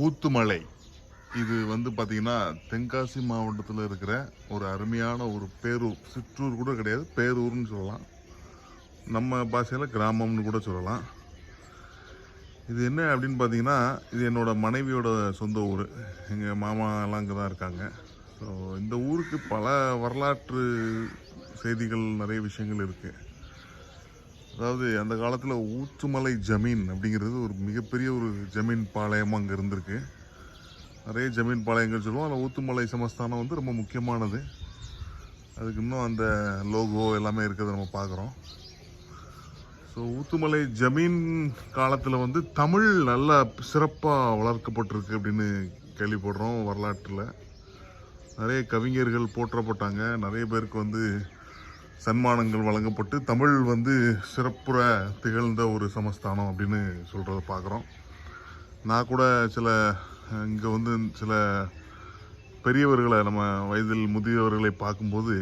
ஊத்துமலை. இது வந்து பார்த்தீங்கன்னா தென்காசி மாவட்டத்தில் இருக்கிற ஒரு அருமையான ஒரு பேரூர் சிற்றூர் கூட கிடையாது பேரூர்னு சொல்லலாம். நம்ம பாஷையில் கிராமம்னு கூட சொல்லலாம். இது என்ன அப்படின்னு பார்த்தீங்கன்னா இது என்னோடய மனைவியோட சொந்த ஊர். எங்கள் மாமாலாம் அங்கே தான் இருக்காங்க. ஸோ இந்த ஊருக்கு பல வரலாற்று செய்திகள் நிறைய விஷயங்கள் இருக்குது அதாவது அந்த காலத்தில் ஊத்துமலை ஜமீன் அப்படிங்கிறது ஒரு மிகப்பெரிய ஒரு ஜமீன் பாளையம் அங்கே இருந்திருக்கு. நிறைய ஜமீன் பாளையங்கள் சொல்லுவோம். அதில் ஊத்துமலை சமஸ்தானம் வந்து ரொம்ப முக்கியமானது. அதுக்கு இன்னும் அந்த லோகோ எல்லாமே இருக்கிறத நம்ம பார்க்குறோம். ஸோ ஊத்துமலை ஜமீன் காலத்தில் வந்து தமிழ் நல்லா சிறப்பாக வளர்க்கப்பட்டிருக்கு அப்படின்னு கேள்விப்படுறோம் வரலாற்றில். நிறைய கவிஞர்கள் போற்றப்பட்டாங்க. நிறைய பேருக்கு வந்து சன்மானங்கள் வழங்கப்பட்டு தமிழ் வந்து சிறப்புற திகழ்ந்த ஒரு சமஸ்தானம் அப்படின்னு சொல்கிறத பார்க்குறோம் நான் கூட சில இங்கே வந்து சில பெரியவர்களை நம்ம வயதில் முதியவர்களை பார்க்கும்போது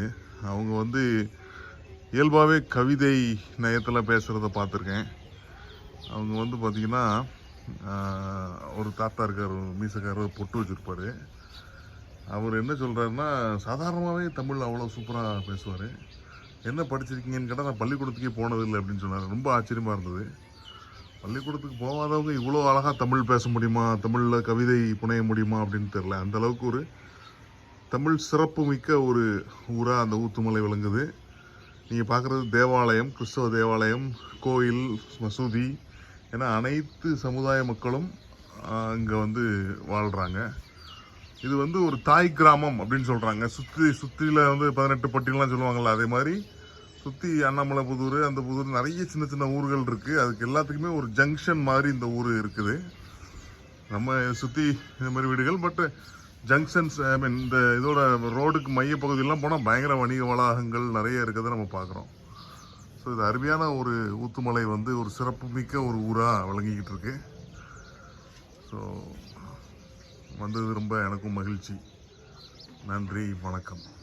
அவங்க வந்து இயல்பாகவே கவிதை நயத்தில் பேசுகிறத பார்த்துருக்கேன். அவங்க வந்து பார்த்திங்கன்னா ஒரு தாத்தா இருக்கார் ஒரு மீசக்காரர் பொட்டு வச்சுருப்பார். அவர் என்ன சொல்கிறாருன்னா சாதாரணமாகவே தமிழ் அவ்வளோ சூப்பராக பேசுவார். என்ன படிச்சிருக்கீங்கன்னு கேட்டால் நான் பள்ளிக்கூடத்துக்கே போனதில்லை அப்படின்னு சொன்னார். ரொம்ப ஆச்சரியமாக இருந்தது. பள்ளிக்கூடத்துக்கு போகாதவங்க இவ்வளோ அழகாக தமிழ் பேச முடியுமா? தமிழில் கவிதை புனைய முடியுமா? அப்படின்னு தெரில அந்த அளவுக்கு ஒரு தமிழ் சிறப்பு மிக்க ஒரு ஊராக அந்த ஊத்துமலை விளங்குது. நீங்கள் பார்க்குறது தேவாலயம் கிறிஸ்தவ தேவாலயம் கோயில் மசூதி. என அனைத்து சமுதாய மக்களும் இங்கே வந்து வாழ்கிறாங்க இது வந்து ஒரு தாய் கிராமம் அப்படின்னு சொல்கிறாங்க சுற்றி சுற்றியில் வந்து பதினெட்டு பட்டியலாம் சொல்லுவாங்கள்ல அதே மாதிரி. சுற்றி அண்ணாமலை புதூர் அந்த புதூர் நிறைய சின்ன சின்ன ஊர்கள் இருக்குது அதுக்கு எல்லாத்துக்குமே ஒரு ஜங்ஷன் மாதிரி இந்த ஊர் இருக்குது. நம்ம சுற்றி இந்த மாதிரி வீடுகள் பட்டு ஜங்ஷன்ஸ் ஐ மீன் இந்த இதோட ரோடுக்கு மையப்பகுதியெல்லாம் போனால் பயங்கர வணிக வளாகங்கள் நிறைய இருக்கிறத நம்ம பார்க்குறோம். ஸோ இது அருமையான ஒரு ஊத்துமலை வந்து ஒரு சிறப்புமிக்க ஒரு ஊராக விளங்கிக்கிட்டு இருக்கு. ஸோ வந்தது ரொம்ப எனக்கும் மகிழ்ச்சி. நன்றி வணக்கம்.